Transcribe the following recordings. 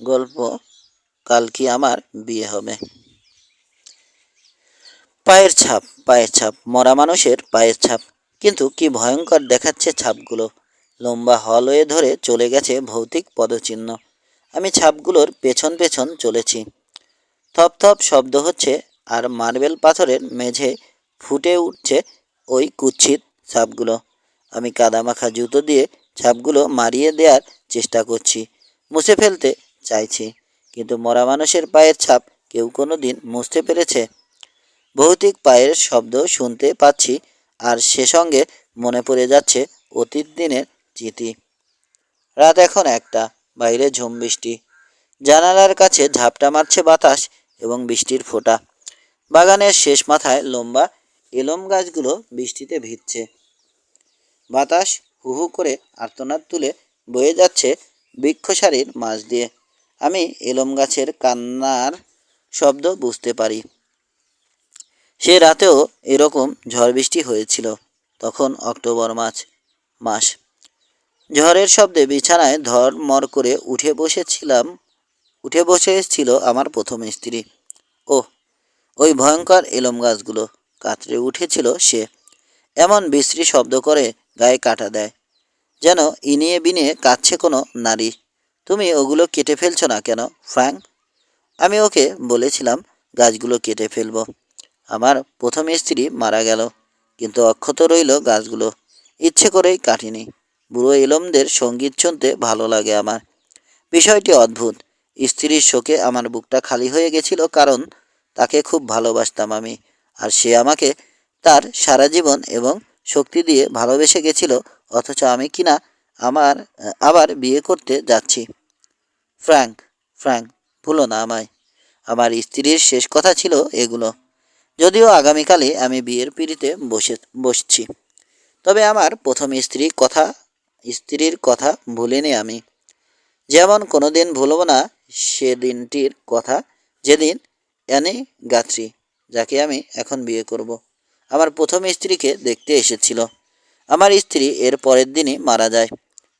গল্প, কাল কি আমার বিয়ে হবে? পায়ের ছাপ পায়ের ছাপ, মরা মানুষের পায়ের ছাপ। কিন্তু কি ভয়ঙ্কর দেখাচ্ছে ছাপগুলো। লম্বা হলওয়ে ধরে চলে গেছে ভৌতিক পদচিহ্ন। আমি ছাপগুলোর পেছন পেছন চলেছি। থপ থপ শব্দ হচ্ছে আর মার্বেল পাথরের মেঝে ফুটে উঠছে ওই কুৎসিত ছাপগুলো। আমি কাদামাখা জুতো দিয়ে ছাপগুলো মারিয়ে দেওয়ার চেষ্টা করছি। মুছে ফেলতে চাইছি। কিন্তু মরা মানুষের পায়ের ছাপ কেউ কোনো দিন মুছতে পেরেছে। ভৌতিক পায়ের শব্দ শুনতে পাচ্ছি, আর সে সঙ্গে মনে পড়ে যাচ্ছে অতীত দিনের চিতি রাত এখন একটা, বাইরে ঝুম বৃষ্টি। জানালার কাছে ঝাপটা মারছে বাতাস এবং বৃষ্টির ফোঁটা। বাগানের শেষ মাথায় লম্বা এলম গাছগুলো বৃষ্টিতে ভিজছে। বাতাস হু হু করে আর্তনাদ তুলে বয়ে যাচ্ছে বৃক্ষসারির মাঝ দিয়ে। আমি এলম গাছের কান্নার শব্দ বুঝতে পারি। সে রাতেও এরকম ঝড় বৃষ্টি হয়েছিল, তখন অক্টোবর মাস মাস। ঝড়ের শব্দে বিছানায় ধরমর করে উঠে বসেছিলাম, উঠে বসেছিল আমার প্রথম স্ত্রী। ও ওই ভয়ঙ্কর এলম গাছগুলো, কাতরে উঠেছিল সে। এমন বিশ্রী শব্দ করে গায়ে কাটা দেয়, যেন ইনিয়ে বিনিয়ে কাচ্ছে কোনো নারী। তুমি ওগুলো কেটে ফেলছো না কেন, ফ্র্যাঙ্ক? আমি ওকে বলেছিলাম গাছগুলো কেটে ফেলব। আমার প্রথম স্ত্রী মারা গেল, কিন্তু অক্ষত রইল গাছগুলো। ইচ্ছে করেই কাটিনি। বুড়ো এলমদের সংগীত শুনতে ভালো লাগে আমার। বিষয়টি অদ্ভুত। স্ত্রীর শোকে আমার বুকটা খালি হয়ে গেছিল কারণ তাকে খুব ভালোবাসতাম আমি, আর সে আমাকে তার সারা জীবন এবং শক্তি দিয়ে ভালোবেসে গেছিল, অথচ আমি কিনা আমার, আবার বিয়ে করতে যাচ্ছি। ফ্র্যাঙ্ক ফ্র্যাঙ্ক, ভুলো না আমায়। আমার স্ত্রীর শেষ কথা ছিল এগুলো। যদিও আগামীকালে আমি বিয়ের পিড়িতে বসে, বসছি। তবে আমার প্রথম স্ত্রী কথা, স্ত্রীর কথা ভুলিনি আমি। যেমন কোনো দিন ভুলব না সেদিনটির কথা, যেদিন অ্যানি গাত্রী, যাকে আমি এখন বিয়ে করব। আমার প্রথম স্ত্রীকে দেখতে এসেছিল। আমার স্ত্রী এর পরের দিনই মারা যায়।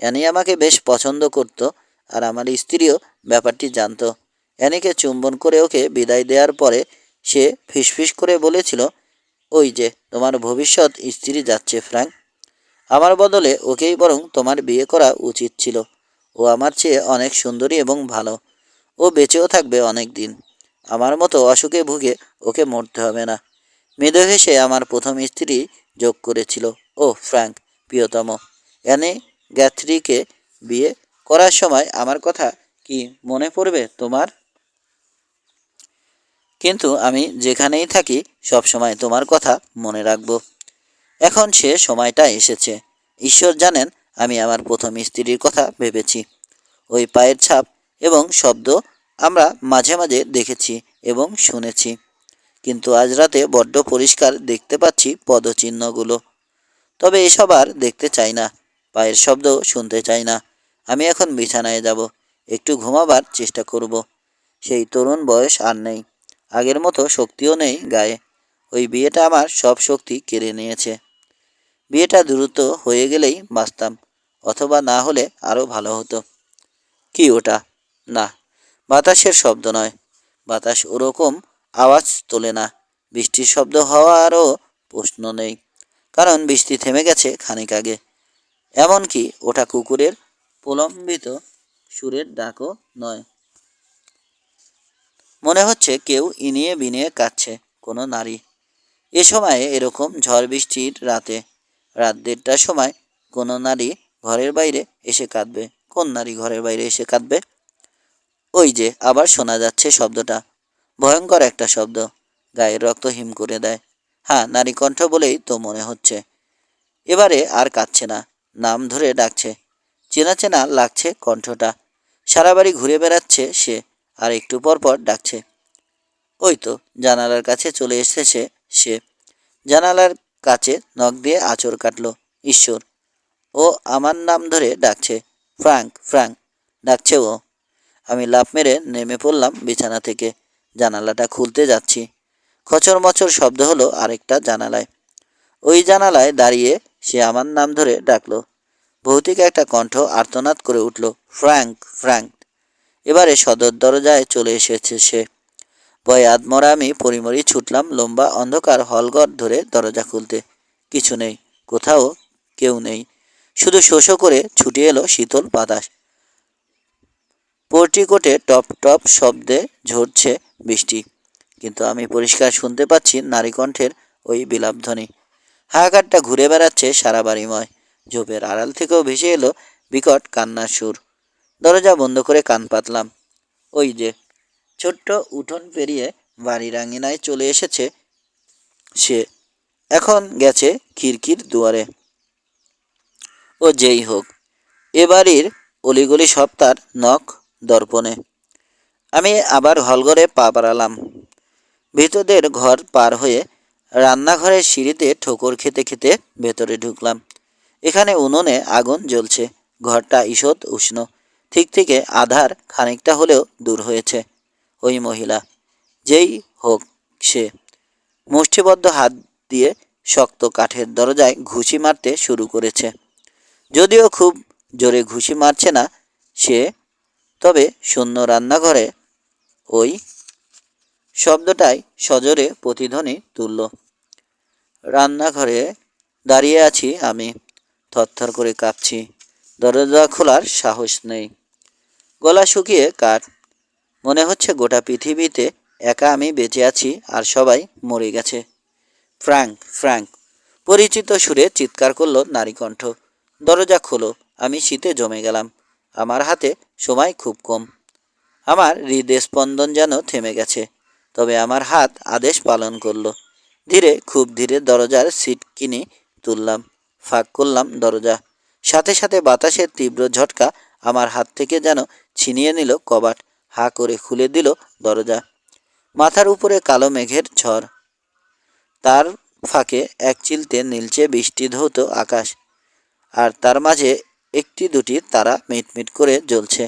অ্যানি আমাকে বেশ পছন্দ করত আর আমার স্ত্রীও ব্যাপারটি জানতো। অ্যানিকে চুম্বন করে ওকে বিদায় দেওয়ার পরে সে ফিসফিস করে বলেছিল, ওই যে, তোমার ভবিষ্যৎ স্ত্রী যাচ্ছে, ফ্র্যাঙ্ক। আমার বদলে ওকেই বরং তোমার বিয়ে করা উচিত ছিল। ও আমার চেয়ে অনেক সুন্দরী এবং ভালো। ও বেঁচেও থাকবে অনেক দিন। আমার মতো অসুখে ভুগে ওকে মরতে হবে না। মৃদু হেসে আমার প্রথম স্ত্রী যোগ করেছিল। ও ফ্র্যাঙ্ক, প্রিয়তম। এনে গ্যাথরিকে বিয়ে করার সময় আমার কথা কি মনে পড়বে তোমার? কিন্তু আমি যেখানেই থাকি সব সময় তোমার কথা মনে রাখব। এখন সে সময়টা এসেছে। ঈশ্বর জানেন আমি আমার প্রথম স্ত্রীর কথা ভেবেছি। ওই পায়ের ছাপ এবং শব্দ আমরা মাঝে মাঝে দেখেছি এবং শুনেছি। কিন্তু আজ রাতে বড্ড পরিষ্কার দেখতে পাচ্ছি পদচিহ্নগুলো। তবে এসব আর দেখতে চাই না। পায়ের শব্দ শুনতে চাই না। আমি এখন বিছানায় যাব, একটু ঘুমাবার চেষ্টা করব। সেই তরুণ বয়স আর নেই, আগের মতো শক্তিও নেই গায়ে। ওই বিয়েটা আমার সব শক্তি কেড়ে নিয়েছে। বিয়েটা দ্রুত হয়ে গেলেই বাঁচতাম, অথবা না হলে আরও ভালো হতো। কি ওটা? না, বাতাসের শব্দ নয়। বাতাস ওরকম আওয়াজ তোলে না। বৃষ্টির শব্দ হওয়ারও প্রশ্ন নেই, কারণ বৃষ্টি থেমে গেছে খানিক আগে। এমনকি ওটা কুকুরের প্রলম্বিত সুরের ডাকও নয়। মনে হচ্ছে কেউ ইনিয়ে বিনিয়ে কাচ্ছে কোনো নারী। এ সময়ে এরকম ঝড় বৃষ্টির রাতে, রাত দেড়টার সময় কোনো নারী ঘরের বাইরে এসে কাঁদবে। কোন নারী ঘরের বাইরে এসে কাঁদবে? ওই যে আবার শোনা যাচ্ছে শব্দটা। ভয়ঙ্কর একটা শব্দ। গায়ের রক্ত হিম করে দেয়। হ্যাঁ নারী কণ্ঠ বলেই তো মনে হচ্ছে। এবারে আর কাঁদছে না। নাম ধরে ডাকছে। চেনা চেনা লাগছে কণ্ঠটা। সারা বাড়ি ঘুরে বেড়াচ্ছে সে আর একটু পর পর ডাকছে। ওই তো জানালার কাছে চলে এসেছে সে। জানালার কাছে নখ দিয়ে আঁচড় কাটলো, ঈশ্বর, ও আমার নাম ধরে ডাকছে। ফ্রাঙ্ক ফ্রাঙ্ক, ডাকছে ও। আমি লাফ মেরে নেমে পড়লাম বিছানা থেকে। জানালাটা খুলতে যাচ্ছি। খচর মচর শব্দ হলো আরেকটা জানালায়। ওই জানালায় দাঁড়িয়ে সে আমার নাম ধরে ডাকলো। ভৌতিক একটা কণ্ঠ আর্তনাদ করে উঠল, ফ্র্যাঙ্ক ফ্র্যাঙ্ক। এবারে সদর দরজায় চলে এসেছে সে। ভয়ে আদমরা আমি পরিমরি ছুটলাম লম্বা অন্ধকার হলঘর ধরে দরজা খুলতে। কিছু নেই, কোথাও কেউ নেই। শুধু শোষো করে ছুটে এলো শীতল বাতাস। পোর্টিকোটে টপ টপ শব্দে ঝরছে বৃষ্টি। কিন্তু আমি পরিষ্কার শুনতে পাচ্ছি নারীকণ্ঠের ওই বিলাপধ্বনি। হাহাকারটা ঘুরে বেড়াচ্ছে সারা বাড়িময়। ঝোপের আড়াল থেকেও ভেসে এলো বিকট কান্নার সুর। দরজা বন্ধ করে কান পাতলাম। ওই যে, ছোট্ট উঠোন পেরিয়ে বাড়ির আঙিনায় চলে এসেছে সে। এখন গেছে খিড়কির দুয়ারে। ও যেই হোক, এ বাড়ির অলিগলি সপ্তার নখ দর্পণে। আমি আবার হলঘরে পা বাড়ালাম। ভিতরদের ঘর পার হয়ে রান্নাঘরের সিঁড়িতে ঠোকর খেতে খেতে ভেতরে ঢুকলাম। এখানে উনুনে আগুন জ্বলছে। ঘরটা ঈষৎ উষ্ণ। ঠিক থেকে আধার খানিকটা হলেও দূর হয়েছে। ওই মহিলা, যেই হোক সে। মুষ্টিবদ্ধ হাত দিয়ে শক্ত কাঠের দরজায় ঘুষি মারতে শুরু করেছে। যদিও খুব জোরে ঘুষি মারছে না সে, তবে শূন্য রান্নাঘরে ওই শব্দটাই সজোরে প্রতিধ্বনি তুলল। রান্নাঘরে দাঁড়িয়ে আছি আমি। থরথর করে কাঁপছি। দরজা খোলার সাহস নেই। গলা শুকিয়ে কাঠ মনে হচ্ছে গোটা পৃথিবীতে একা আমি বেঁচে আছি আর সবাই মরে গেছে। Frank Frank. পরিচিত সুরে চিৎকার করল নারীকণ্ঠ দরজা খোলো, আমি শীতে জমে গেলাম। আমার হাতে সময় খুব কম। আমার হৃদয় স্পন্দন যেন থেমে গেছে। তবে আমার হাত আদেশ পালন করল। ধীরে, খুব ধীরে দরজার সিট কিনে তুললাম, ফাঁক করলাম দরজা। সাথে সাথে বাতাসের তীব্র ঝটকা আমার হাত থেকে যেন ছিনিয়ে নিল কবাট, হা করে খুলে দিল দরজা। মাথার উপরে কালো মেঘের ঝড়। তার ফাঁকে এক চিলতে নীলচে বৃষ্টি ধৌত আকাশ, আর তার মাঝে একটি দুটি তারা মিটমিট করে জ্বলছে।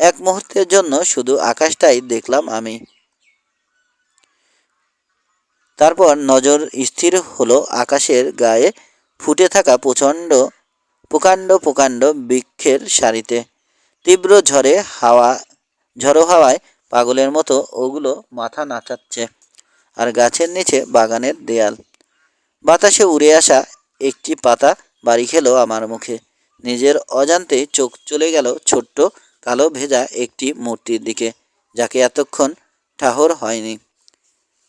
এক মুহূর্তের জন্য শুধু আকাশটাই দেখলাম আমি। তারপর নজর স্থির হলো আকাশের গায়ে, ফুটে থাকা প্রচণ্ড, প্রকাণ্ড প্রকাণ্ড বৃক্ষের সারিতে। তীব্র ঝড়ে হাওয়া, ঝড়ো হাওয়ায় পাগলের মতো ওগুলো মাথা নাচাচ্ছে। আর গাছের নিচে বাগানের দেয়াল। বাতাসে উড়ে আসা একটি পাতা বাড়ি খেলো আমার মুখে। নিজের অজান্তেই চোখ চলে গেল ছোট্ট কালো ভেজা একটি মূর্তির দিকে, যাকে এতক্ষণ ঠাহর হয়নি।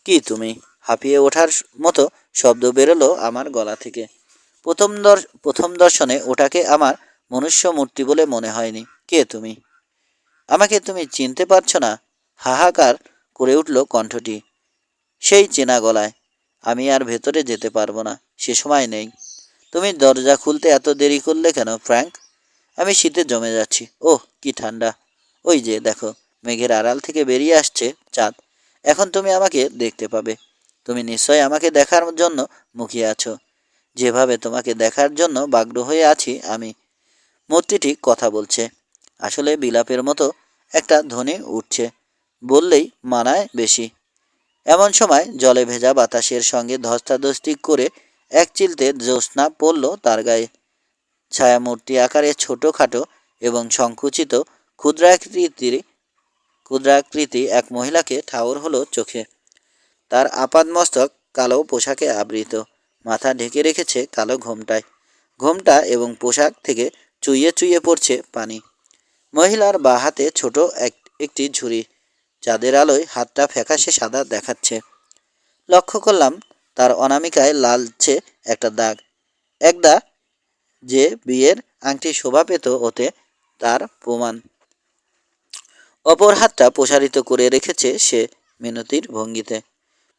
কি তুমি? হাঁপিয়ে ওঠার মতো শব্দ বেরোলো আমার গলা থেকে। প্রথম প্রথম দর্শনে ওটাকে আমার মনুষ্য মূর্তি বলে মনে হয়নি। কে তুমি? আমাকে তুমি চিনতে পারছ না। হাহাকার করে উঠল কণ্ঠটি। সেই চেনা গলায়। আমি আর ভেতরে যেতে পারব না। সে সময় নেই। তুমি দরজা খুলতে এত দেরি করলে কেন, ফ্র্যাঙ্ক? আমি শীতে জমে যাচ্ছি। ওহ, কি ঠান্ডা। ওই যে, দেখো, মেঘের আড়াল থেকে বেরিয়ে আসছে চাঁদ। এখন তুমি আমাকে দেখতে পাবে। তুমি নিশ্চয় আমাকে দেখার জন্য মুখিয়ে আছো। যেভাবে তোমাকে দেখার জন্য বাগ্ন হয়ে আছি আমি। মূর্তিটি কথা বলছে। আসলে বিলাপের মতো একটা ধ্বনি উঠছে। বললেই মানায় বেশি। এমন সময় জলে ভেজা বাতাসের সঙ্গে ধস্তাধস্তি করে এক চিলতে জ্যোৎস্না পড়ল তার গায়ে। ছায়ামূর্তি আকারে ছোটোখাটো এবং সংকুচিত ক্ষুদ্রাকৃতির ক্ষুদ্রাকৃতি এক মহিলাকে ঠাউর হলো চোখে। তার আপাদমস্তক কালো পোশাকে আবৃত। মাথা ঢেকে রেখেছে কালো ঘোমটায়। ঘোমটা এবং পোশাক থেকে চুইয়ে চুইয়ে পড়ছে পানি। মহিলার বা হাতে ছোট এক, একটি ঝুড়ি। চাঁদের আলোয় হাতটা ফ্যাকাশে সাদা দেখাচ্ছে। লক্ষ্য করলাম তার অনামিকায় লালচে একটা দাগ। একদা যে বিয়ের আংটি শোভা পেত ওতে তার প্রমাণ। অপর হাতটা প্রসারিত করে রেখেছে সে মিনতির ভঙ্গিতে।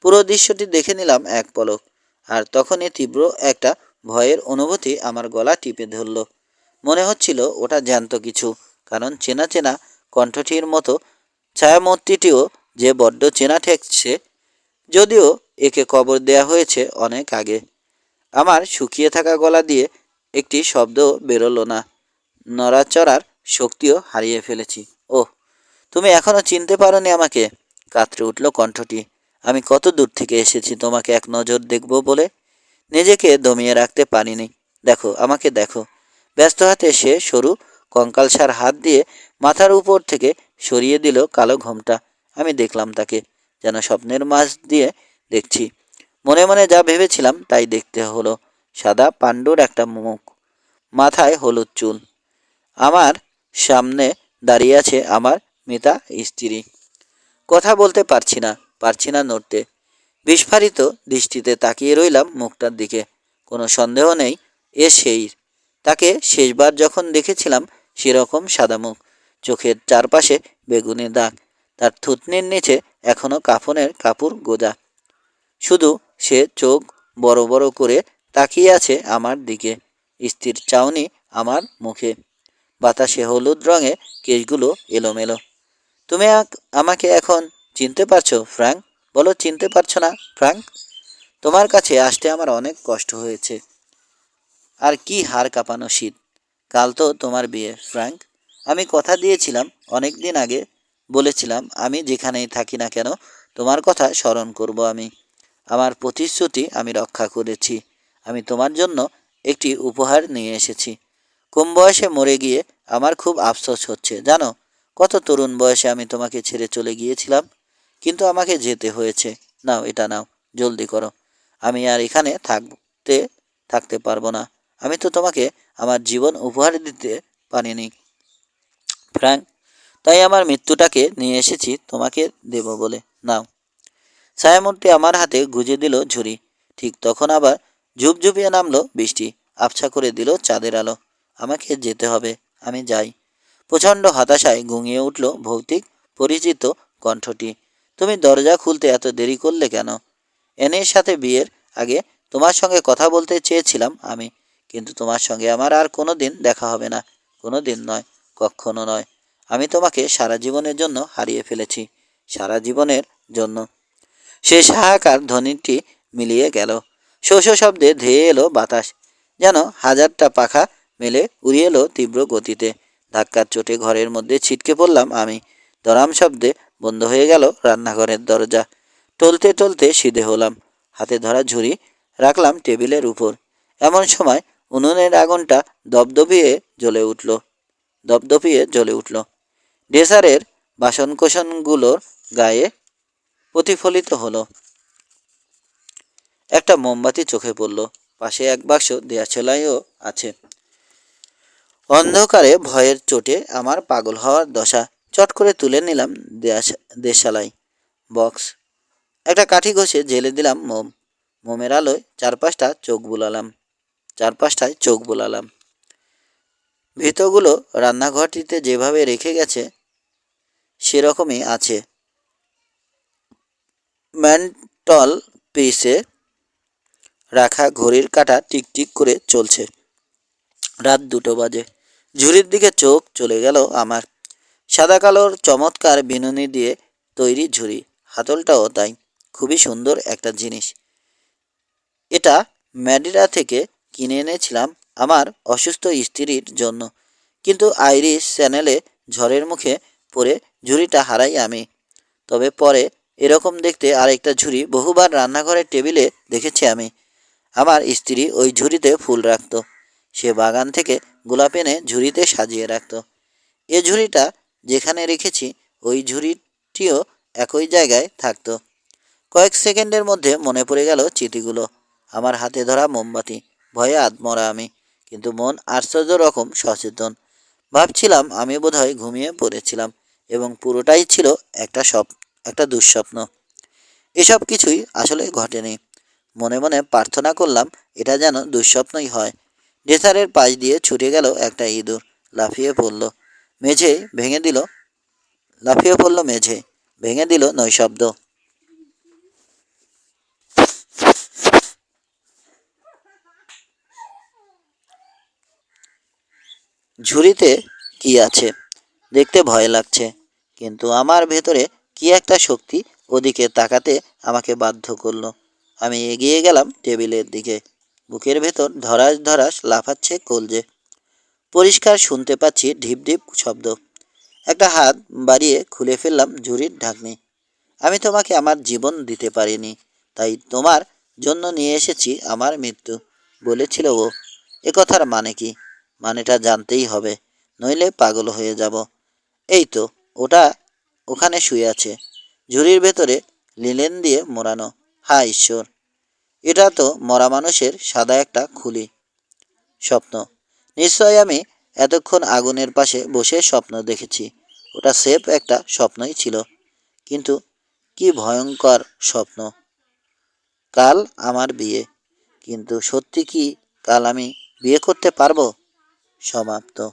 পুরো দৃশ্যটি দেখে নিলাম এক পলক। আর তখনই তীব্র একটা ভয়ের অনুভূতি আমার গলা টিপে ধরল। মনে হচ্ছিল ওটা জ্যান্ত কিছু, কারণ চেনা চেনা কণ্ঠটির মতো ছায়ামূর্তিটিও যে বড্ড চেনা ঠেকছে, যদিও একে কবর দেয়া হয়েছে অনেক আগে। আমার শুকিয়ে থাকা গলা দিয়ে একটি শব্দ বেরোলো না। নড়াচড়ার শক্তিও হারিয়ে ফেলেছি। ও তুমি এখনও চিনতে পারোনি আমাকে, কাতরে উঠল কণ্ঠটি। আমি কত দূর থেকে এসেছি তোমাকে এক নজর দেখব বলে? নিজেকে দমিয়ে রাখতে পারিনি দেখো, আমাকে দেখো। ব্যস্ত হাতে সে সরু কঙ্কালসার হাত দিয়ে মাথার উপর থেকে সরিয়ে দিল কালো ঘোমটা। আমি দেখলাম তাকে, যেন স্বপ্নের মাছ দিয়ে দেখছি। মনে মনে যা ভেবেছিলাম তাই দেখতে হলো। সাদা পাণ্ডুর একটা মুখ, মাথায় হলুদ চুল। আমার সামনে দাঁড়িয়ে আছে আমার মিতা স্ত্রী। কথা বলতে পারছি না। পারছি না নড়তে। বিস্ফারিত দৃষ্টিতে তাকিয়ে রইলাম মুখটার দিকে। কোনো সন্দেহ নেই, এ সেই। তাকে শেষবার যখন দেখেছিলাম, সেরকম সাদা মুখ, চোখের চারপাশে বেগুনি দাগ, তার থুতনির নিচে এখনও কাফনের কাপড় গোজা। শুধু সে চোখ বড় বড় করে তাকিয়ে আছে আমার দিকে, স্থির চাউনি আমার মুখে। বাতাসে হলুদ রঙে কেশগুলো এলোমেলো। তুমি আমাকে এখন চিনতে পারছ ফ্র্যাঙ্ক বলো, চিনতে পারছ না ফ্র্যাঙ্ক তোমার কাছে আসতে আমার অনেক কষ্ট হয়েছে। আর কি হার কাঁপানো শীত। কাল তো তোমার বিয়ে ফ্র্যাঙ্ক আমি কথা দিয়েছিলাম অনেক দিন আগে। বলেছিলাম, আমি যেখানেই থাকি না কেন, তোমার কথা স্মরণ করব আমি। আমার প্রতিশ্রুতি আমি রক্ষা করেছি। আমি তোমার জন্য একটি উপহার নিয়ে এসেছি। কম বয়সে মরে গিয়ে আমার খুব আফসোস হচ্ছে, জানো? কত তরুণ বয়সে আমি তোমাকে ছেড়ে চলে গিয়েছিলাম। কিন্তু আমাকে যেতে হয়েছে। নাও, এটা নাও, জলদি করো। আমি আর এখানে থাকতে থাকতে পারব না। আমি তো তোমাকে আমার জীবন উপহার দিতে পারিনি, ফ্র্যাঙ্ক। তাই আমার মৃত্যুটাকে নিয়ে এসেছি, তোমাকে দেব বলে। নাও। ছায়ামূর্তি আমার হাতে গুজে দিল ঝুড়ি। ঠিক তখন আবার ঝুপঝুপিয়ে নামলো বৃষ্টি। আবছা করে দিল চাঁদের আলো। আমাকে যেতে হবে, আমি যাই। প্রচণ্ড হতাশায় গুঙিয়ে উঠল ভৌতিক পরিচিত কণ্ঠটি। তুমি দরজা খুলতে এত দেরি করলে কেন? এনের সাথে বিয়ের আগে তোমার সঙ্গে কথা বলতে চেয়েছিলাম আমি, কিন্তু তোমার সঙ্গে আমার আর কোনো দিন দেখা হবে না। কোনো দিন নয়, কখনো নয়। আমি তোমাকে সারা জীবনের জন্য হারিয়ে ফেলেছি, সারা জীবনের জন্য। শেষ হাহাকার ধ্বনিটি মিলিয়ে গেল। শোষ শব্দে ধেয়ে এলো বাতাস, যেন হাজারটা পাখা মেলে উড়িয়ে এলো তীব্র গতিতে। ধাক্কার চোটে ঘরের মধ্যে ছিটকে পড়লাম আমি। দরাম শব্দে বন্ধ হয়ে গেল রান্নাঘরের দরজা। টলতে টলতে সিধে হলাম। হাতে ধরা ঝুড়ি রাখলাম টেবিলের উপর। এমন সময় উনুনের আগুনটা দপদপিয়ে জ্বলে উঠল। দপদপিয়ে জ্বলে উঠল। ডেসারের বাসনকোসনগুলোর গায়ে প্রতিফলিত হলো। একটা মোমবাতি চোখে পড়ল। পাশে এক বাক্স দেয়া সেলাইও আছে। অন্ধকারে ভয়ের চোটে আমার পাগল হওয়ার দশা। চট করে তুলে নিলাম দেশালাই বক্স। একটা কাঠি ঘষে জেলে দিলাম মোম, মোমের আলোয় চারপাশটা চোখ বুলালাম, চারপাশটায় চোখ বুলালাম। ভিতগুলো রান্নাঘরটিতে যেভাবে রেখে গেছে, সেরকমই আছে। ম্যান্টল পিসে রাখা ঘড়ির কাঁটা টিকটিক করে চলছে। রাত দুটো বাজে। ঝুড়ির দিকে চোখ চলে গেল আমার। সাদা কালোর চমৎকার বিনুনি দিয়ে তৈরি ঝুড়ি। হাতলটাও তাই, খুবই সুন্দর একটা জিনিস। এটা ম্যাডিরা থেকে কিনে এনেছিলাম আমার অসুস্থ স্ত্রীর জন্য। কিন্তু আইরিশ চ্যানেলে ঝড়ের মুখে পড়ে ঝুড়িটা হারাই আমি। তবে পরে এরকম দেখতে আরেকটা ঝুড়ি বহুবার রান্নাঘরের টেবিলে দেখেছি আমি। আমার স্ত্রী ওই ঝুড়িতে ফুল রাখতো। সে বাগান থেকে গোলাপ এনে ঝুড়িতে সাজিয়ে রাখত। এ ঝুড়িটা যেখানে রেখেছি, ওই ঝুড়িটিও একই জায়গায় থাকতো। কয়েক সেকেন্ডের মধ্যে মনে পড়ে গেল চিঠিগুলো। আমার হাতে ধরা মোমবাতি, ভয়ে আত্মরা আমি, কিন্তু মন আশ্চর্য রকম সচেতন। ভাবছিলাম আমি বোধহয় ঘুমিয়ে পড়েছিলাম, এবং পুরোটাই ছিল একটা স্বপ একটা দুঃস্বপ্ন। এসব কিছুই আসলে ঘটেনি। মনে মনে প্রার্থনা করলাম, এটা যেন দুঃস্বপ্নই হয়। ডেসারের পাশ দিয়ে ছুটে গেল একটা ইঁদুর, লাফিয়ে পড়ল। মেঝে ভেঙে দিল, লাফিয়ে পড়ল মেঝে, ভেঙে দিল নৈশব্দ। ঝুড়িতে কি আছে? দেখতে ভয় লাগছে, কিন্তু আমার ভেতরে কি একটা শক্তি ওদিকে তাকাতে আমাকে বাধ্য করল। আমি এগিয়ে গেলাম টেবিলের দিকে। বুকের ভেতর ধরাস ধরাস লাফাচ্ছে কলজে পরিষ্কার শুনতে পাচ্ছি ঢিপ ঢিপ শব্দ। একটা হাত বাড়িয়ে খুলে ফেললাম ঝুড়ির ঢাকনি। আমি তোমাকে আমার জীবন দিতে পারিনি, তাই তোমার জন্য নিয়ে এসেছি আমার মৃত্যু, বলেছিল ও। এ কথার মানে কি? মানেটা জানতেই হবে, নইলে পাগল হয়ে যাব। এই তো, ওটা ওখানে শুয়ে আছে, ঝুড়ির ভেতরে লিলেন দিয়ে মোড়ানো। হা, ঈশ্বর। এটা তো মরা মানুষের সাদা একটা খুলি। স্বপ্ন। নিশ্চয় আমি এতক্ষণ আগুনের পাশে বসে স্বপ্ন দেখেছি। ওটা সেফ একটা স্বপ্নই ছিল। কিন্তু কি ভয়ঙ্কর স্বপ্ন। কাল আমার বিয়ে। কিন্তু সত্যি কি কাল আমি বিয়ে করতে পারব? সমাপ্ত।